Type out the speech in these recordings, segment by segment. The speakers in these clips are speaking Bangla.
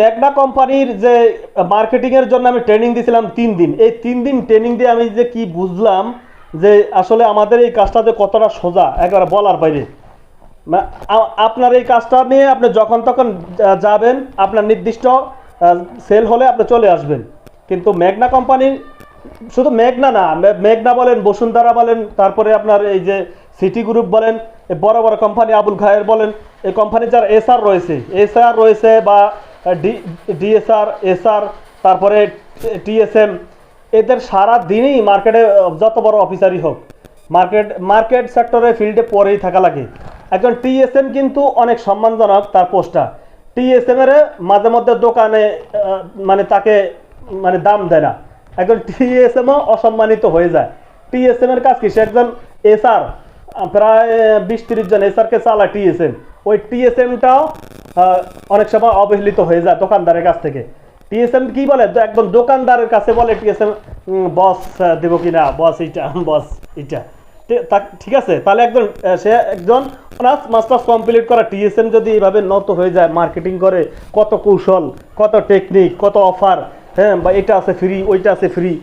ম্যাগনা কোম্পানির যে মার্কেটিং এর জন্য আমি ট্রেনিং দিয়েছিলাম তিন দিন। এই তিন দিন ট্রেনিং দিয়ে আমি যে কি বুঝলাম যে আসলে আমাদের এই কাজটা যে কতটা সোজা, একেবারে বলার বাইরে। আপনার এই কাজটা নিয়ে আপনি যখন তখন যাবেন, আপনার নির্দিষ্ট সেল হলে আপনি চলে আসবেন। কিন্তু মেঘনা কোম্পানির শুধু মেঘনা না মেঘনা বলেন, বসুন্ধরা বলেন, তারপরে আপনার এই যে সিটি গ্রুপ বলেন বড় বড় কোম্পানি, আবুল খায়ের বলেন, এই কোম্পানি যার এসআর রয়েছে এসআর রয়েছে বা ডিএসআর, এসআর, তারপরে টিএসএম এদের সারা দিনই মার্কেটে যত বড় অফিসারই হোক মার্কেট মার্কেট সেক্টরে ফিল্ডে পরেই থাকা লাগে। এখন টিএসএম কিন্তু অনেক সম্মানজনক তার পোস্টটা। টিএসএম এর মাঝে মধ্যে দোকানে মানে তাকে মানে দাম দেয় না। এখন টিএসএমও অসম্মানিত হয়ে যায়। টিএসএম এর কাজ কি? সে একজন এসআর প্রায় বিশ তিরিশ জন এসআরকে চালায় টিএসএম ওই টিএসএমটাও অনেক সময় অবহেলিত হয়ে যায় দোকানদারের কাছ থেকে। টিএসএম কি বলে? একদম দোকানদারের কাছে বলে টিএসএম বস দেবো বস এইটা বস এইটা। টি- তা- ঠিক আছে? তাহলে একজন সে একজন অনার্স মাস্টার্স কমপ্লিট করা টিএসএম যদি এইভাবে নত হয়ে যায় মার্কেটিং করে, কত কৌশল, কত টেকনিক কত অফার হ্যাঁ বা এটা আছে ফ্রি ওইটা আছে ফ্রি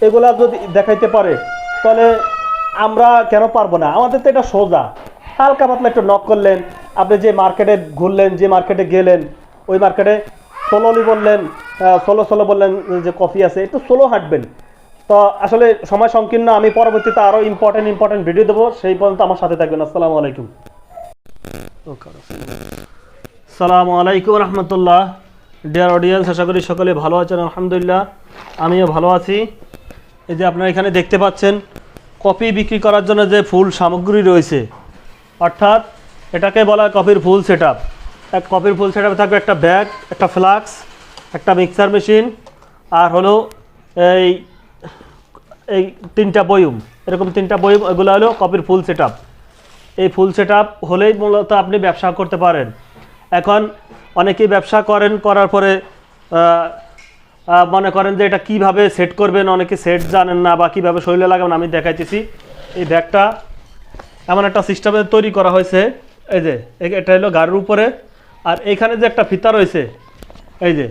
এগুলা যদি দেখাইতে পারে, তাহলে আমরা কেন পারব না? আমাদের তো এটা সোজা। হালকা পাতলা একটু নক করলেন আপনি যে মার্কেটে ঘুরলেন, যে মার্কেটে গেলেন, ওই মার্কেটে সোলোলি বললেন সোলো সোলো বললেন যে কফি আছে, একটু সোলো হাঁটবেন। তো আসলে সময় সংকীর্ণ, আমি পরবর্তীতে আরও ইম্পর্টেন্ট ইম্পর্টেন্ট ভিডিও দেবো, সেই পর্যন্ত আমার সাথে থাকবেন। আসসালামু আলাইকুম। সালামু আলাইকুম রহমতুল্লাহ। ডিয়ার অডিয়েন্স আশা করি সকলে ভালো আছেন, আলহামদুলিল্লাহ। আমিও ভালো আছি। এই যে আপনারা এখানে দেখতে পাচ্ছেন, কফি বিক্রি করার জন্য যে ফুল সামগ্রী রয়েছে, অর্থাৎ এটাকে বলা হয় কফির ফুল সেট আপ এক কফির ফুল সেট থাকবে একটা ব্যাগ, একটা ফ্লাক্স, একটা মিক্সার মেশিন, আর হলো এই এই তিনটা বয়ুম। এরকম তিনটা বয়ুম, এগুলো হলো কপির ফুল সেট এই ফুল সেট হলেই মূলত আপনি ব্যবসা করতে পারেন। এখন অনেকেই ব্যবসা করেন, করার পরে মনে করেন যে এটা কীভাবে সেট করবেন, অনেকে সেট জানেন না বা কীভাবে শরীরে লাগাবেন, আমি দেখাইতেছি। এই ব্যাগটা এমন একটা সিস্টেমে তৈরি করা হয়েছে। এই যে এটা হলো গাড়ির উপরে, আর এইখানে যে একটা ফিতা রয়েছে, এই যে,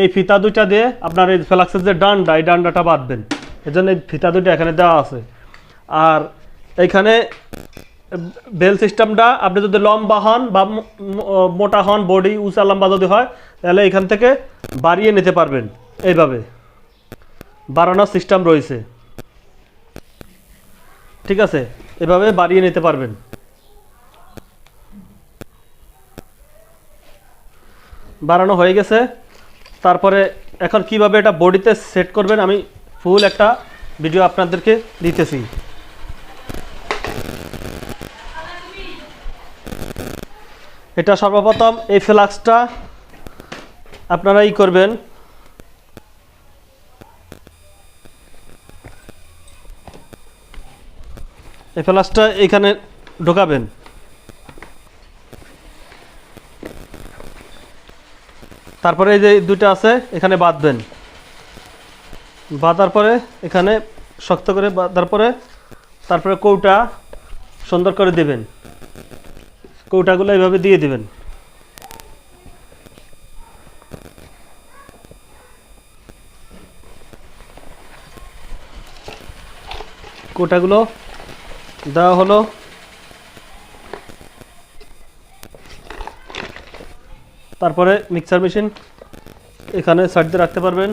এই ফিতা দুইটা দিয়ে আপনার এই ফ্লাক্সের যে ডান্ডা, এই ডান্ডাটা বাঁধবেন। এই জন্য এই ফিতা দুইটা এখানে দেওয়া আছে। আর এইখানে বেল সিস্টেমটা, আপনি যদি লম্বা হন বা মোটা হন, বডি উঁচা লম্বা যদি হয়, তাহলে এখান থেকে বাড়িয়ে নিতে পারবেন। এইভাবে বাড়ানোর সিস্টেম রয়েছে। ঠিক আছে? এভাবে বাড়িয়ে নিতে পারবেন। বাড়ানো হয়ে গেছে। তারপরে এখন কীভাবে এটা বডিতে সেট করবেন আমি ফুল একটা ভিডিও আপনাদেরকে দিতেছি। এটা সর্বপ্রথম এই ফ্লাক্সটা আপনারা ই করবেন। এই ফ্লাক্সটা এখানে ঢোকাবেন। তারপরে এই যে দুটো আছে, এখানে বাঁধবেন বাঁধার পরে এখানে শক্ত করে বাঁধার পরে তারপরে কৌটা সুন্দর করে দেবেন। কৌটাগুলো এইভাবে দিয়ে দেবেন। কৌটাগুলো দেওয়া হলো। তারপরে মিক্সার মেশিন এখানে সাইড দিয়ে রাখতে পারবেন।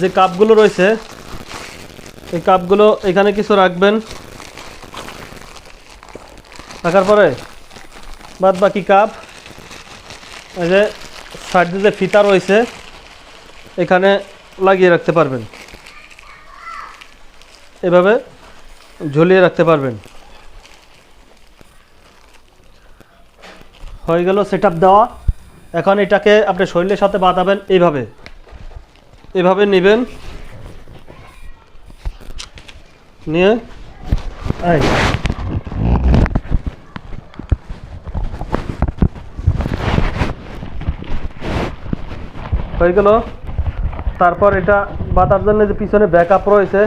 যে কাপগুলো রয়েছে, এই কাপগুলো এখানে কিছু রাখবেন। রাখার পরে বাদ বাকি কাপ, এই যে সাইড যে ফিতা রয়েছে, এখানে লাগিয়ে রাখতে পারবেন। এভাবে ঝুলিয়ে রাখতে পারবেন। হয়ে গেল সেট দেওয়া। এখন এটাকে আপনি শরীরের সাথে বাঁধাবেন এইভাবে। এভাবে নেবেন। নিয়ে। হয়ে গেল। তারপর এটা বাঁধার জন্য যে পিছনে ব্যাকআপ রয়েছে,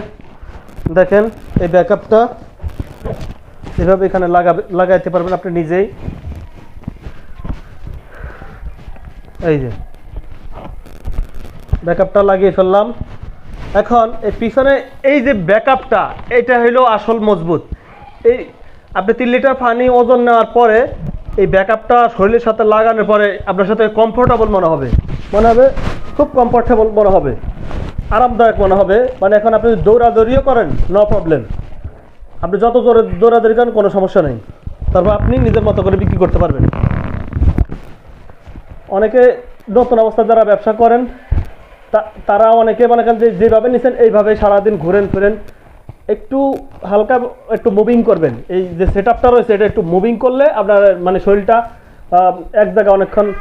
দেখেন, এই ব্যাকআপটা এভাবে এখানে লাগাবে লাগাইতে পারবেন আপনি নিজেই। এই যে। ব্যাকআপটা লাগিয়ে ফেললাম। এখন এই পিছনে এই যে ব্যাকআপটা এটা হলো আসল মজবুত। এই আপনি তিন লিটার পানি ওজন নেওয়ার পরে এই ব্যাকআপটা শরীরের সাথে লাগানোর পরে আপনার সাথে কমফোর্টেবল মনে হবে। মনে হবে খুব কমফোর্টেবল মনে হবে। আরামদায়ক মনে হবে। মানে এখন আপনি দৌড়াদৌড়িও করেন নো প্রবলেম আপনি যত জোরে দৌড়াদৌড়ি করেন, কোনো সমস্যা নেই। তারপর আপনি নিজের মতো করে বিক্রি করতে পারবেন। অনেকে নতুন অবস্থা যারা ব্যবসা করেন তারা অনেকে মনে করেন যে যেভাবে নিছেন এইভাবে সারাদিন ঘুরেন ফিরেন। একটু হালকা একটু মুভিং করবেন। এই যে সেট আপটা রয়েছে, এটা একটু মুভিং করলে আপনার মানে শরীরটা এক জায়গায় অনেকক্ষণ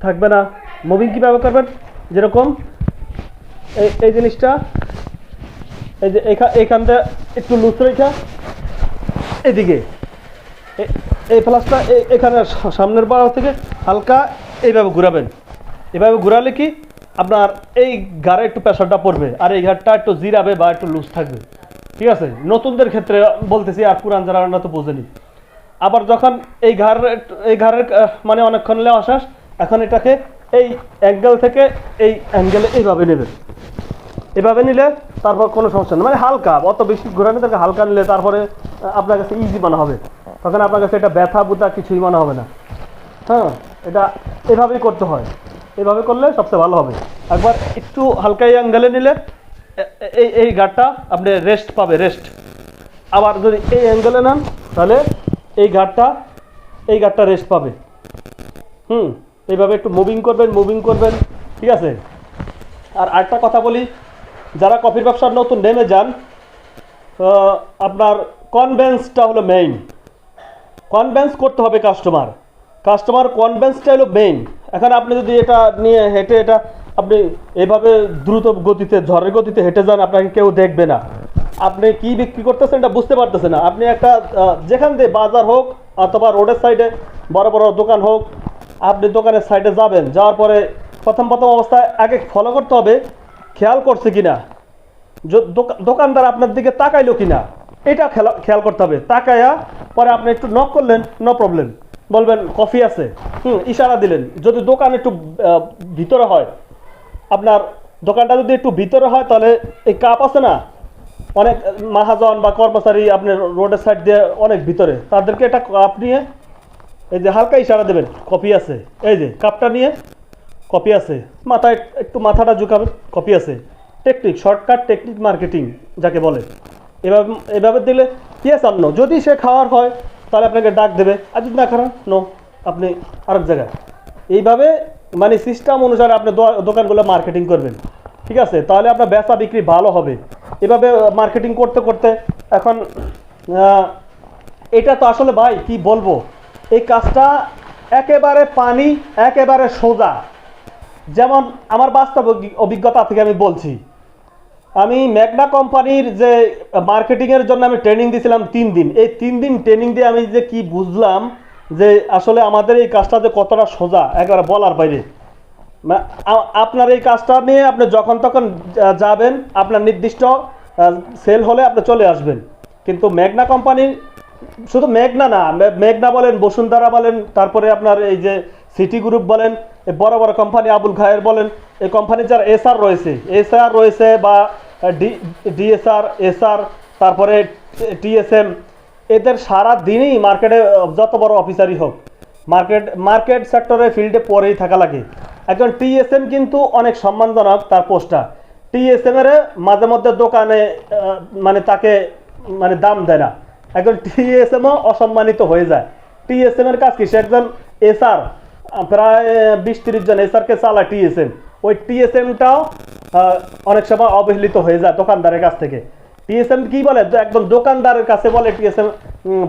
থাকবে না। মুভিং কীভাবে করবেন? যেরকম, এই এই জিনিসটা, এই যে এইখা- এইখান থেকে একটু লুজ রেখা, এদিকে। এই প্লাসটা এখানে সামনের বাড়া থেকে হালকা এইভাবে ঘুরাবেন। এভাবে ঘুরালে কি আপনার এই ঘাড়ে একটু প্রেশারটা পড়বে আর এই ঘাটটা একটু জিরাবে বা একটু লুজ থাকবে। ঠিক আছে? নতুনদের ক্ষেত্রে বলতেছি আর পুরান যারা তো বোঝেনি। আবার যখন এই ঘাড় এই ঘাড়ের মানে অনেকক্ষণ লেওয়া শেষ, এখন এটাকে এই অ্যাঙ্গেল থেকে এই অ্যাঙ্গেলে এইভাবে নেবেন। এভাবে নিলে তারপর কোনো সমস্যা নেই। মানে হালকা, অত বেশি ঘোরানো তাকে হালকা নিলে তারপরে আপনার কাছে ইজি মনে হবে। তখন আপনার কাছে এটা ব্যথা, বুথা কিছুই মনে হবে না। হ্যাঁ এটা এভাবেই করতে হয়। এভাবে করলে সবচেয়ে ভালো হবে। একবার একটু হালকা এই অ্যাঙ্গেলে নিলে এই এই গাড়টা আপনি রেস্ট পাবে রেস্ট আবার যদি এই অ্যাঙ্গেলে নেন, তাহলে এই গাড়টা এই গাড়টা রেস্ট পাবে। হুম, এইভাবে একটু মুভিং করবেন মুভিং করবেন, ঠিক আছে? আর আরেকটা কথা বলি, যারা কফির ব্যবসার নতুন নেমে যান আপনার কনভেন্সটা হলো মেইন কনভেন্স করতে হবে কাস্টমার কাস্টমার কনভেন্সটা হলো মেইন এখন আপনি যদি এটা নিয়ে হেঁটে এটা আপনি এভাবে দ্রুত গতিতে, ঝড়ের গতিতে হেঁটে যান, আপনাকে কেউ দেখবে না। আপনি কি বিক্রি করতেছেন এটা বুঝতে পারতেছেন না। আপনি একটা যেখান দিয়ে বাজার হোক অথবা রোডের সাইডে বড় বড় দোকান হোক, আপনি দোকানের সাইডে যাবেন, যাওয়ার পরে প্রথম প্রথম অবস্থায় আগে ফলো করতে হবে, খেয়াল করছে য- দোকা- দোকানদার আপনার দিকে তাকাইলো কিনা, এটা খেলা, খেয়াল করতে হবে। তাকায়া পরে আপনি একটু নক করলেন নো প্রবলেম বলবেন, কফি আছে। হুম, ইশারা দিলেন। যদি দোকান একটু ভিতরে হয়, আপনার দোকানটা যদি একটু ভিতরে হয়, তাহলে এই কাপ আছে না? অনেক মাহাজন বা কর্মচারী আপনি রোডের সাইড দিয়ে অনেক ভিতরে। তাদেরকে একটা কাপ নিয়ে, এই যে হালকা ইশারা দেবেন কপি আছে। এই যে কাপটা নিয়ে কপি আছে। মাথায় একটু মাথাটা ঝুঁকাবেন কপি আছে। টেকনিক শর্টকাট টেকনিক মার্কেটিং যাকে বলে। এভাবে এভাবে দিলে ইয়েস আর নো যদি সে খাওয়ার হয়, তাহলে আপনাকে ডাক দেবে। আর যদি না খারাপ নো আপনি আরেক জায়গায়। এইভাবে মানে সিস্টেম অনুসারে আপনি দোকানগুলো মার্কেটিং করবেন। ঠিক আছে? তাহলে আপনার বেচা বিক্রি ভালো হবে। এভাবে মার্কেটিং করতে করতে এখন এটা তো আসলে ভাই, কি বলব? এই কাজটা একেবারে পানি, একেবারে সোজা। যেমন আমার বাস্তব অভিজ্ঞতা থেকে আমি বলছি। আমি ম্যাগনা কোম্পানির যে মার্কেটিংয়ের জন্য আমি ট্রেনিং দিয়েছিলাম তিন দিন। এই তিন দিন ট্রেনিং দিয়ে আমি যে কি বুঝলাম যে আসলে আমাদের এই কাজটা যে কতটা সোজা, একেবারে বলার বাইরে। আপনার এই কাজটা নিয়ে আপনি যখন তখন যাবেন, আপনার নির্দিষ্ট সেল হলে আপনি চলে আসবেন। কিন্তু মেঘনা কোম্পানির শুধু মেঘনা না মেঘনা বলেন, বসুন্ধরা বলেন, তারপরে আপনার এই যে সিটি গ্রুপ বলেন বড় বড় কোম্পানি, আবুল খায়ের বলেন এই কোম্পানির যারা এসআর রয়েছে এসআর রয়েছে বা ডিএসআর এসআর তারপরে টিএসএম এদের সারা দিনই মার্কেটে যত বড় অফিসারই হোক মার্কেট মার্কেট সেক্টরে ফিল্ডে পরেই থাকা লাগে। একজন টিএসএম কিন্তু অনেক সম্মানজনক তার পোস্টটা। টিএসএম এর মাঝে মধ্যে দোকানে মানে তাকে মানে দাম দেয় না। একজন টিএসএমও অসম্মানিত হয়ে যায়। টিএসএম এর কাজ কি? সে একজন এসআর প্রায় বিশ তিরিশ জন এসআরকে চালায় টিএসএম ওই টিএসএমটাও অনেক সময় অবহেলিত হয়ে যায় দোকানদারের কাছ থেকে। টিএসএম কি বলে? একদম দোকানদারের কাছে বলে টিএসএম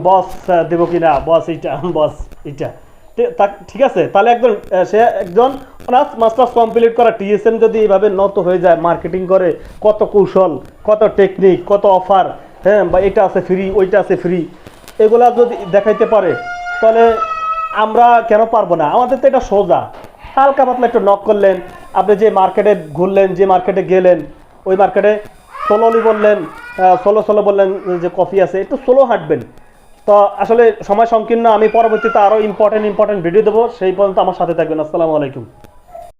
বস দেবো বস এইটা বস এইটা। তে- তা- ঠিক আছে? তাহলে একজন সে একজন অনার্স মাস্টার্স কমপ্লিট করা টিএসএম যদি এইভাবে নত হয়ে যায় মার্কেটিং করে, কত কৌশল, কত টেকনিক কত অফার হ্যাঁ বা এটা আছে ফ্রি ওইটা আছে ফ্রি এগুলা যদি দেখাইতে পারে, তাহলে আমরা কেন পারব না? আমাদের তো এটা সোজা। হালকা পাতলা একটু নক করলেন আপনি যে মার্কেটে ঘুরলেন, যে মার্কেটে গেলেন, ওই মার্কেটে সোলোলি বললেন সোলো সোলো বললেন যে কফি আছে, একটু সোলো হাঁটবেন। তো আসলে সময় সংকীর্ণ, আমি পরবর্তীতে আরও ইম্পর্টেন্ট ইম্পর্টেন্ট ভিডিও দেবো, সেই পর্যন্ত আমার সাথে থাকবেন। আসসালামু আলাইকুম।